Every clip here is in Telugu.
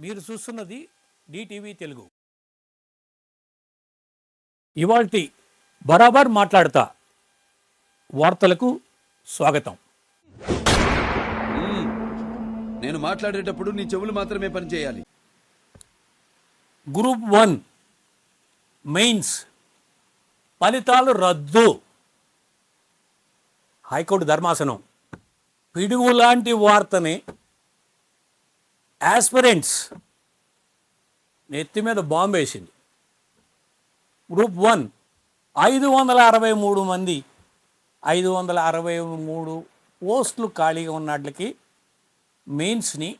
మీరు చూస్తున్నది డిటీవీ తెలుగు. ఇవాల్టి బరాబర్ మాట్లాడతా వార్తలకు స్వాగతం. నేను మాట్లాడేటప్పుడు నీ చెవులు మాత్రమే పనిచేయాలి. గ్రూప్ వన్ మెయిన్స్ ఫలితాలు రద్దు. హైకోర్టు ధర్మాసనం. పిడుగు లాంటి వార్తని యాస్పిరెంట్స్ నెత్తి మీద బాంబు వేసింది. గ్రూప్ వన్ ఐదు వందల అరవై మూడు మంది ఐదు వందల అరవై మూడు పోస్టులు ఖాళీగా ఉన్నట్లకి మెయిన్స్ని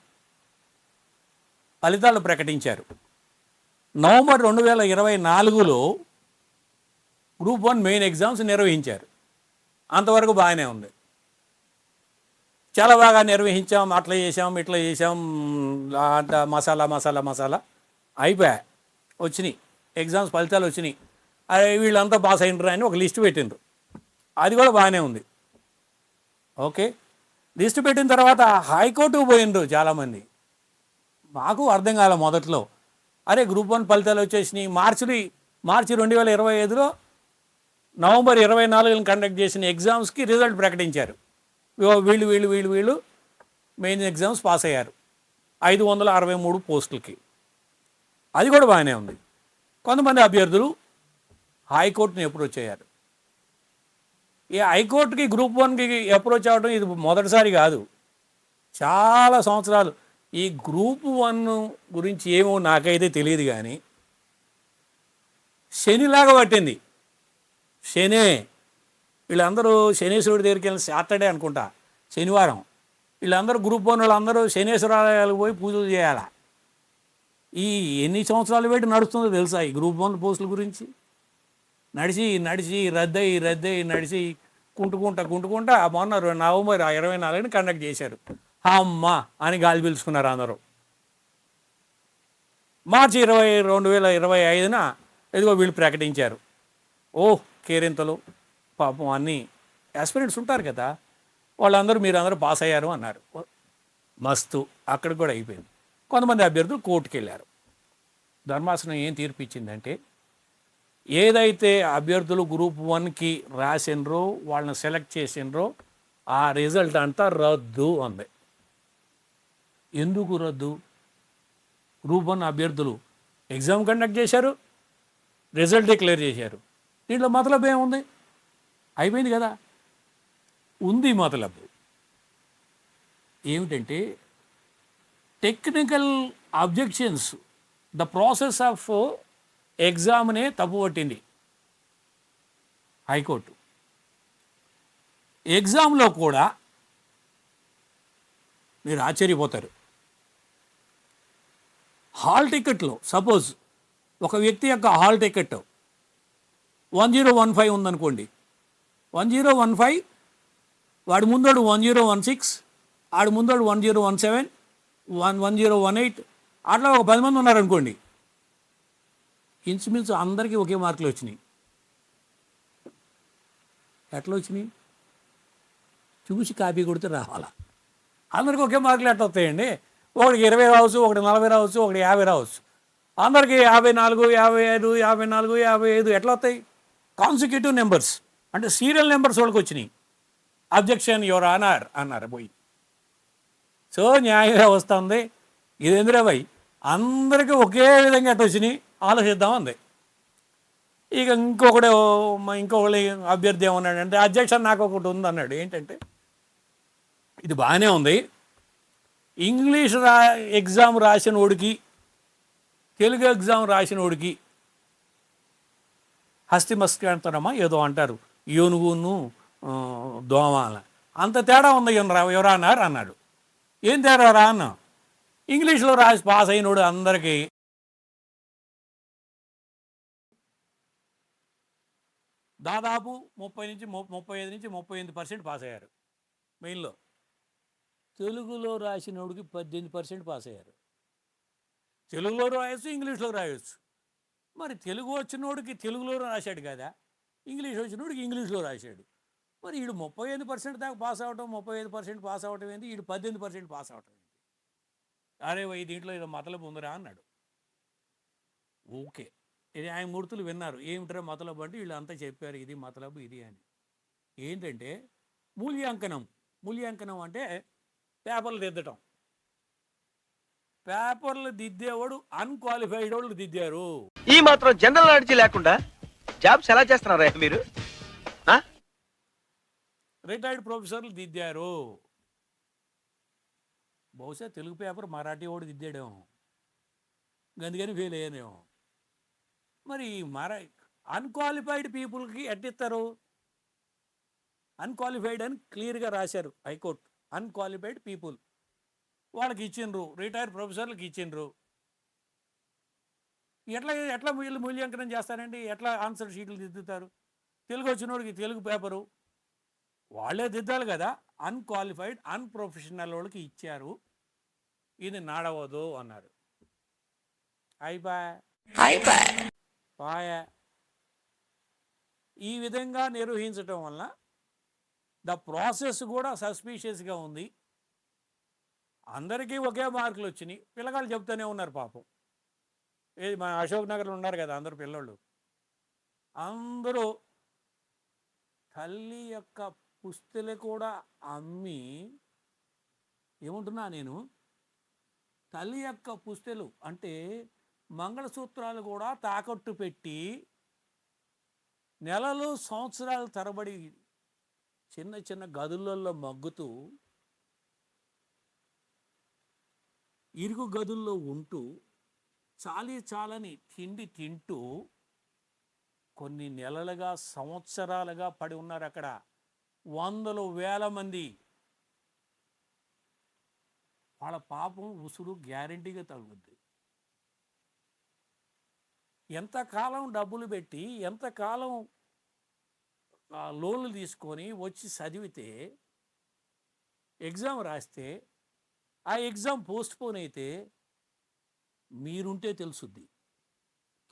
ఫలితాలు ప్రకటించారు. నవంబర్ రెండు వేల ఇరవై నాలుగులో గ్రూప్ వన్ మెయిన్ ఎగ్జామ్స్ నిర్వహించారు. అంతవరకు బాగానే ఉంది. చాలా బాగా నిర్వహించాం అట్లా చేసాం ఇట్లా చేసాం మసాలా మసాలా మసాలా అయిపోయా వచ్చినాయి. ఎగ్జామ్స్ ఫలితాలు వచ్చినాయి. అరే వీళ్ళంతా పాస్ అయినరు అని ఒక లిస్ట్ పెట్టిండ్రు. అది కూడా బాగానే ఉంది. ఓకే. లిస్ట్ పెట్టిన తర్వాత హైకోర్టుకు పోయిండ్రు చాలామంది. మాకు అర్థం కాలే మొదట్లో. అరే గ్రూప్ వన్ ఫలితాలు వచ్చేసినాయి. మార్చి మార్చి రెండు వేల ఇరవై ఐదులో నవంబర్ ఇరవై నాలుగున కండక్ట్ చేసిన ఎగ్జామ్స్కి రిజల్ట్ ప్రకటించారు. వీళ్ళు వీళ్ళు వీళ్ళు వీళ్ళు మెయిన్ ఎగ్జామ్స్ పాస్ అయ్యారు. ఐదు వందల అరవై మూడు పోస్టులకి. అది కూడా బాగానే ఉంది. కొంతమంది అభ్యర్థులు హైకోర్టుని అప్రోచ్ అయ్యారు. ఈ హైకోర్టుకి గ్రూప్ వన్కి అప్రోచ్ అవ్వడం ఇది మొదటిసారి కాదు. చాలా సంవత్సరాలు. ఈ గ్రూప్ వన్ గురించి ఏమో నాకైతే తెలియదు కానీ శనిలాగా పట్టింది. శనే వీళ్ళందరూ శనీశ్వరుడి దగ్గరికి వెళ్ళిన సాటర్డే అనుకుంటా శనివారం. వీళ్ళందరూ గ్రూప్ వన్ వాళ్ళందరూ శనేశ్వరాలయాలకు పోయి పూజలు చేయాలి? ఈ ఎన్ని సంవత్సరాలు పెట్టి నడుస్తుందో తెలుసా ఈ గ్రూప్ వన్ పోస్టుల గురించి? నడిచి నడిచి రద్దయి రద్దయి నడిచి కుంటుకుంటా కుంటుకుంటా మొన్న నవంబర్ ఇరవై నాలుగుని కండక్ట్ చేశారు. అమ్మ అని గాలి పీల్చుకున్నారు అందరూ. మార్చి ఇరవై రెండు వేల ఇరవై ఐదున ఇదిగో వీళ్ళు ప్రకటించారు. ఓ కేరింతలు. పాపం అన్ని ఆస్పిరెంట్స్ ఉంటారు కదా వాళ్ళందరూ మీరు అందరూ పాస్ అయ్యారు అన్నారు. మస్తు. అక్కడ కూడా అయిపోయింది. కొంతమంది అభ్యర్థులు కోర్టుకు వెళ్ళారు. ధర్మాసనం ఏం తీర్పు ఇచ్చిందంటే ఏదైతే అభ్యర్థులు గ్రూప్ వన్కి రాసినరో వాళ్ళని సెలెక్ట్ చేసినరో ఆ రిజల్ట్ అంతా రద్దు అంది. ఎందుకు రద్దు? గ్రూప్ వన్ అభ్యర్థులు ఎగ్జామ్ కండక్ట్ చేశారు రిజల్ట్ డిక్లేర్ చేశారు. దీంట్లో మతలబ్ ఏముంది? అయిపోయింది కదా. ఉంది మతలబ్ ఏమిటంటే technical objections the process of ఎగ్జామ్నే తప్పుపట్టింది హైకోర్టు. ఎగ్జామ్లో కూడా మీరు ఆశ్చర్యపోతారు. హాల్ టికెట్లో సపోజ్ ఒక వ్యక్తి యొక్క hall ticket one zero one five ఉందనుకోండి. వన్ జీరో వన్ ఫైవ్ వాడి ముందోడు వన్ జీరో వన్ సిక్స్ ఆడి ముందోడు one zero one seven one one zero one eight అట్లా ఒక పది మంది ఉన్నారనుకోండి. ఇంచుమించు అందరికీ ఒకే మార్కులు వచ్చినాయి. ఎట్లా వచ్చినాయి? చూసి కాపీ కొడితే రావాలా? అందరికీ ఒకే మార్కులు ఎట్లా వస్తాయండి? ఒకటికి ఇరవై రావచ్చు ఒకటి నలభై రావచ్చు ఒకటి యాభై రావచ్చు. అందరికీ యాభై నాలుగు యాభై ఐదు యాభై నాలుగు యాభై ఐదు ఎట్లా వస్తాయి? కాన్సిక్యూటివ్ నెంబర్స్ అంటే సీరియల్ నెంబర్స్ వాళ్ళకి వచ్చినాయి. అబ్జెక్షన్ యువర్ ఆనర్ అన్నారు పోయి. సో న్యాయంగా వస్తుంది. ఇది ఎందురే భయ్? అందరికీ ఒకే విధంగా అటు వచ్చినాయి. ఆలోచిద్దాం అంది. ఇక ఇంకొకడు ఇంకొకళ్ళు అభ్యర్థి ఏమన్నాడు అంటే అబ్జెక్షన్ నాకు ఒకటి ఉంది అన్నాడు. ఏంటంటే ఇది బాగానే ఉంది. ఇంగ్లీష్ రా ఎగ్జామ్ రాసిన వాడికి తెలుగు ఎగ్జామ్ రాసిన వాడికి హస్తిమస్కంతనమా ఏదో అంటారు. ఏనుగును ఆ, అంత తేడా ఉంది ఎవరా అన్నారు అన్నాడు. ఏం తేడా రా అన్నా? ఇంగ్లీష్లో రాసి పాస్ అయినోడు అందరికీ. దాదాపు ముప్పై నుంచి ముప్పై ఐదు నుంచి ముప్పై ఎనిమిది పర్సెంట్ పాస్ అయ్యారు. మెయిన్లో. తెలుగులో రాసినోడికి పద్దెనిమిది పర్సెంట్ పాస్ అయ్యారు. తెలుగులో రాయొచ్చు ఇంగ్లీష్లో రాయొచ్చు. మరి తెలుగు వచ్చినోడికి తెలుగులో రాశాడు కదా? ఇంగ్లీష్ వచ్చినప్పుడు ఇంగ్లీష్లో రాశాడు. మరి వీడు ముప్పై ఐదు పర్సెంట్ దాకా పాస్ అవటం ముప్పై ఐదు పర్సెంట్ పాస్ అవటం ఏంటి వీడు పద్దెనిమిది పర్సెంట్ పాస్ అవటం ఏంటి అరే వై దీంట్లో ఏదో మతలబు ఉందిరా అన్నాడు. ఓకే. ఇది ఆయన మూర్తులు విన్నారు. ఏమిట్రా మతలబు అంటే వీళ్ళంతా చెప్పారు ఇది మతలబు ఇది అని. ఏంటంటే మూల్యాంకనం. మూల్యాంకనం అంటే పేపర్లు దిద్దటం. పేపర్లు దిద్దేవాడు అన్క్వాలిఫైడ్ వాళ్ళు దిద్దారు. ఈ మాత్రం జనరల్ నాలెడ్జ్ లేకుండా జాబ్స్ ఎలా చేస్తున్నారా మీరు? ఆ? రిటైర్డ్ ప్రొఫెసర్లు దిద్దారు. బహుశా తెలుగు పేపర్ మరాఠీ వాడు దిద్దాడేమో. అందుకని ఫెయిల్ అయ్యానేమో. మరి మరా అన్క్వాలిఫైడ్ పీపుల్కి ఎట్టిస్తారు అన్క్వాలిఫైడ్ అని క్లియర్గా రాశారు హైకోర్టు. అన్క్వాలిఫైడ్ పీపుల్ వాళ్ళకి ఇచ్చిండ్రు. రిటైర్డ్ ప్రొఫెసర్లకు ఇచ్చిండ్రు. ఎట్లా ఎట్లా వీళ్ళు మూల్యాంకనం చేస్తారండి? ఎట్లా ఆన్సర్ షీట్లు దిద్దుతారు? తెలుగు వచ్చినోడికి తెలుగు పేపరు వాళ్ళే దిద్దాలి కదా. అన్క్వాలిఫైడ్ అన్ప్రొఫెషనల్ వాళ్ళకి ఇచ్చారు. ఇది నడవదు అన్నారు. పాయ ఈ విధంగా నిర్వహించటం వలన ద ప్రాసెస్ కూడా సస్పీషియస్గా ఉంది. అందరికీ ఒకే మార్కులు వచ్చినాయి. పిల్లగాళ్ళు చెప్తూనే ఉన్నారు పాపం. ఏది మా అశోక్ నగర్లో ఉన్నారు కదా అందరు పిల్లోళ్ళు. అందరూ తల్లి యొక్క పుస్తలు కూడా అమ్మి ఏముంటున్నా నేను? తల్లి యొక్క పుస్తలు అంటే మంగళసూత్రాలు కూడా తాకట్టు పెట్టి నెలలు సంవత్సరాల తరబడి చిన్న చిన్న గదులలో మగ్గుతూ ఇరుగు గదుల్లో ఉంటూ చాలి చాలని తిండి తింటూ కొన్ని నెలలుగా సంవత్సరాలుగా పడి ఉన్నారు అక్కడ. వందలు వేల మంది. వాళ్ళ పాపం ఉసురు గ్యారంటీగా తగ్గుద్ది ఎంతకాలం డబ్బులు పెట్టి ఎంతకాలం లోన్లు తీసుకొని వచ్చి చదివితే ఎగ్జామ్ రాస్తే ఆ ఎగ్జామ్ పోస్ట్పోన్ అయితే మీరుంటే తెలుసుద్ది.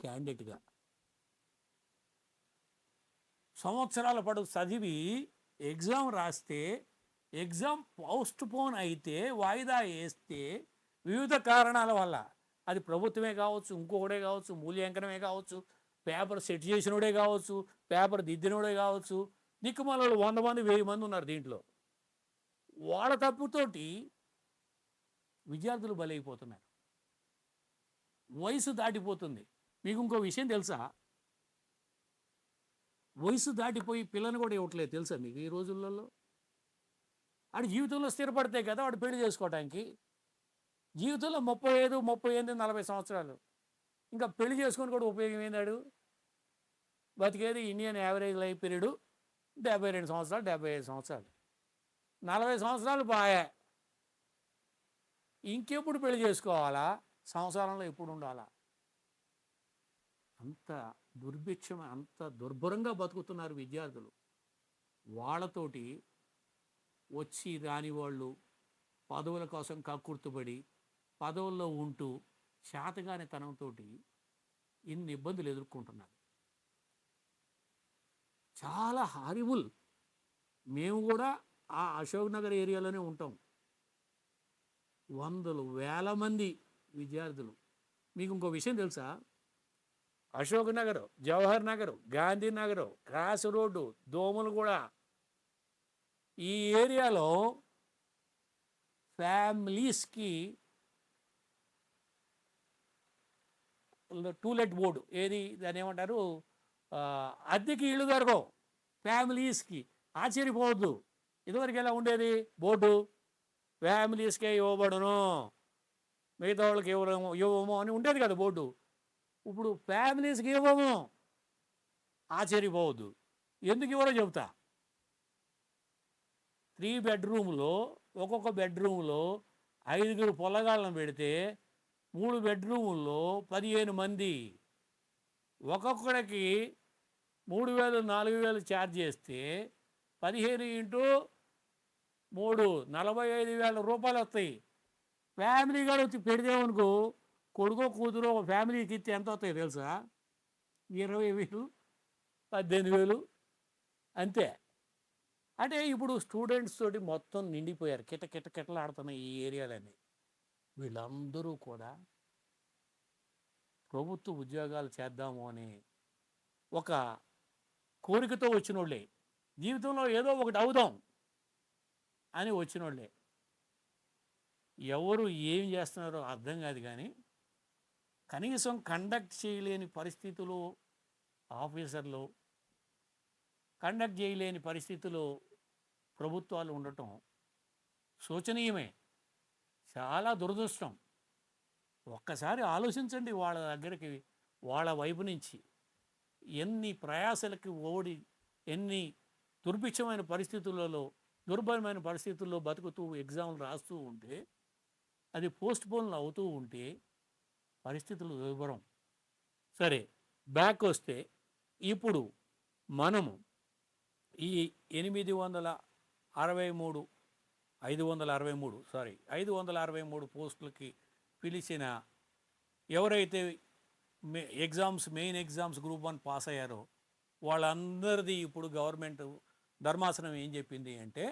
క్యాండిడేట్గా. సంవత్సరాల పాటు చదివి ఎగ్జామ్ రాస్తే ఎగ్జామ్ పోస్ట్ పోన్ అయితే వాయిదా వేస్తే వివిధ కారణాల వల్ల అది ప్రభుత్వమే కావచ్చు ఇంకొకడే కావచ్చు మూల్యాంకనమే కావచ్చు పేపర్ సెట్ చేసినోడే కావచ్చు పేపర్ దిద్దినోడే కావచ్చు దిక్కుమాలలో వంద మంది వెయ్యి మంది ఉన్నారు దీంట్లో. వాళ్ళ తప్పుతోటి విద్యార్థులు బలైపోతున్నారు. వయసు దాటిపోతుంది. మీకు ఇంకో విషయం తెలుసా? వయసు దాటిపోయి పిల్లని కూడా ఇవ్వట్లేదు తెలుసా మీకు ఈ రోజులలో? ఆడు జీవితంలో స్థిరపడితే కదా వాడు పెళ్ళి చేసుకోవడానికి జీవితంలో ముప్పై ఐదు ముప్పై ఎనిమిది నలభై సంవత్సరాలు. ఇంకా పెళ్ళి చేసుకొని కూడా ఉపయోగం ఏందాడు బతికేది ఇండియన్ యావరేజ్ లైఫ్ పీరియడ్ డెబ్బై రెండు సంవత్సరాలు డెబ్బై ఐదు సంవత్సరాలు. నలభై సంవత్సరాలు బాయే. ఇంకెప్పుడు పెళ్ళి చేసుకోవాలా? సంసారంలో ఎప్పుడు ఉండాలా? అంత దుర్భిక్షం అంత దుర్భరంగా బతుకుతున్నారు విద్యార్థులు. వాళ్ళతోటి వచ్చి రాని వాళ్ళు పదవుల కోసం కక్కుర్తుబడి పదవుల్లో ఉంటూ శాతగాని తనంతో ఇన్ని ఇబ్బందులు ఎదుర్కొంటున్నారు. చాలా హారిబుల్ మేము కూడా ఆ అశోక్ నగర్ ఏరియాలోనే ఉంటాం. వందలు వేల మంది విద్యార్థులు. మీకు ఇంకో విషయం తెలుసా? అశోక్ నగర్ జవహర్ నగర్ గాంధీ నగర్ క్రాస్ రోడ్డు దోమలు కూడా. ఈ ఏరియాలో ఫ్యామిలీస్కి టూలెట్ బోర్డు. ఏది దాని ఏమంటారు? అద్దెకి ఇళ్ళు దొరకవు. ఫ్యామిలీస్కి ఆశ్చర్యపోవద్దు. ఇదివరకు ఎలా ఉండేది? బోర్డు. ఫ్యామిలీస్కే ఇవ్వబడును. మిగతా వాళ్ళకి ఇవ్వము ఇవ్వము అని ఉండేది కదా బోర్డు. ఇప్పుడు ఫ్యామిలీస్కి ఇవ్వము ఆశ్చర్యపోవద్దు. ఎందుకు ఇవ్వరో చెబుతా. త్రీ బెడ్రూమ్లో ఒక్కొక్క బెడ్రూమ్లో ఐదుగురు పొలగాళ్ళను పెడితే మూడు బెడ్రూముల్లో పదిహేను మంది. ఒక్కొక్కడికి మూడు వేలు నాలుగు వేలు ఛార్జ్ చేస్తే పదిహేను ఇంటూ మూడు నలభై ఐదు వేల రూపాయలు వస్తాయి. ఫ్యామిలీ కూడా వచ్చి పెడితేమనుకో కొడుకో కూతురు ఒక ఫ్యామిలీకి ఇస్తే ఎంత అవుతాయి తెలుసా? ఇరవై వేలు పద్దెనిమిది వేలు అంతే. అంటే ఇప్పుడు స్టూడెంట్స్ తోటి మొత్తం నిండిపోయారు. కిట కిట కిటలాడుతున్నాయి ఈ ఏరియాలన్నీ. వీళ్ళందరూ కూడా ప్రభుత్వ ఉద్యోగాలు చేద్దాము అని ఒక కోరికతో వచ్చినోళ్ళే. జీవితంలో ఏదో ఒకటి అవుదాం అని వచ్చినోళ్ళే. ఎవరు ఏం చేస్తున్నారో అర్థం కాదు కానీ కనీసం కండక్ట్ చేయలేని పరిస్థితులు ఆఫీసర్లు కండక్ట్ చేయలేని పరిస్థితులు ప్రభుత్వాలు ఉండటం శోచనీయమే. చాలా దురదృష్టం. ఒక్కసారి ఆలోచించండి వాళ్ళ దగ్గరికి వాళ్ళ వైపు నుంచి. ఎన్ని ప్రయాసలకి ఓడి ఎన్ని దుర్భిక్షమైన పరిస్థితులలో దుర్భరమైన పరిస్థితుల్లో బతుకుతూ ఎగ్జామ్లు రాస్తూ ఉంటే అది పోస్ట్ పోన్లు అవుతూ ఉంటే పరిస్థితులు వివరం. సరే బ్యాక్ వస్తే ఇప్పుడు మనము ఈ ఎనిమిది వందల అరవై మూడు ఐదు వందల అరవై మూడు సారీ ఐదు వందల అరవై మూడు పోస్టులకి పిలిచిన ఎవరైతే మే exams main exams group one pass అయ్యారో వాళ్ళందరిది ఇప్పుడు గవర్నమెంట్ ధర్మాసనం ఏం చెప్పింది అంటే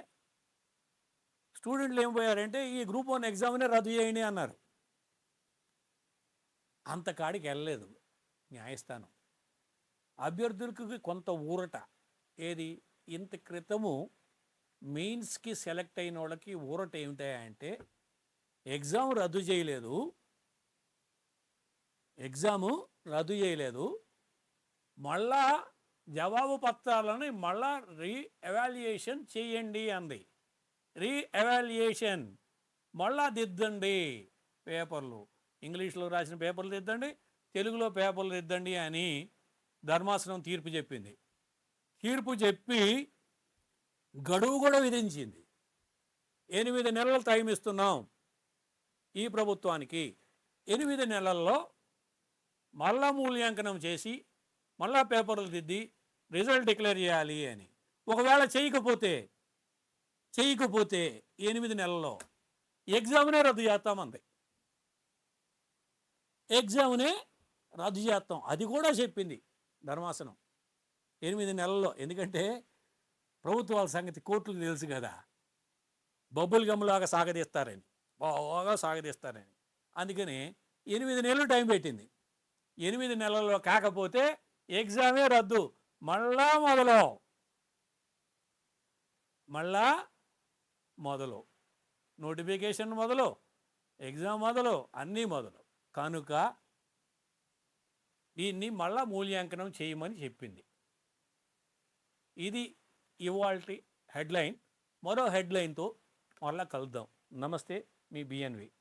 స్టూడెంట్లు ఏం పోయారంటే ఈ గ్రూప్ వన్ ఎగ్జామ్నే రద్దు చేయండి అన్నారు. అంత కాడికి వెళ్ళలేదు. న్యాయస్థానం. అభ్యర్థులకు కొంత ఊరట. ఏది? ఇంత క్రితము మెయిన్స్కి సెలెక్ట్ అయిన వాళ్ళకి ఊరట ఏమిటాయంటే ఎగ్జామ్ రద్దు చేయలేదు. ఎగ్జాము రద్దు చేయలేదు. మళ్ళా జవాబు పత్రాలని మళ్ళా రీ ఎవాల్యుయేషన్ చేయండి అంది. రీఎవాల్యుయేషన్. మళ్ళా దిద్దండి పేపర్లు. ఇంగ్లీష్లో రాసిన పేపర్లు దిద్దండి తెలుగులో పేపర్లు దిద్దండి అని ధర్మాసనం తీర్పు చెప్పింది. తీర్పు చెప్పి గడువు కూడా విధించింది. ఎనిమిది నెలలు టైం ఇస్తున్నాం ఈ ప్రభుత్వానికి. ఎనిమిది నెలల్లో మళ్ళా మూల్యాంకనం చేసి మళ్ళా పేపర్లు దిద్ది రిజల్ట్ డిక్లేర్ చేయాలి అని. ఒకవేళ చేయకపోతే చేయకపోతే ఎనిమిది నెలల్లో ఎగ్జామ్నే రద్దు చేస్తామంది. ఎగ్జామ్నే రద్దు చేస్తాం. అది కూడా చెప్పింది ధర్మాసనం. ఎనిమిది నెలల్లో. ఎందుకంటే ప్రభుత్వాల సంగతి కోర్టులు తెలుసు కదా. బబ్బుల్ గమ్లాగా సాగదీస్తారని. బాగా సాగదీస్తారని. అందుకని ఎనిమిది నెలలు టైం పెట్టింది. ఎనిమిది నెలల్లో కాకపోతే ఎగ్జామే రద్దు. మళ్ళా మొదలు. మళ్ళా మొదలు. నోటిఫికేషన్ మొదలు ఎగ్జామ్ మొదలు అన్నీ మొదలు. కనుక దీన్ని మళ్ళా మూల్యాంకనం చేయమని చెప్పింది. ఇది ఇవాల్టి హెడ్లైన్. మరో హెడ్లైన్తో మళ్ళా కలుద్దాం. నమస్తే మీ బిఎన్వి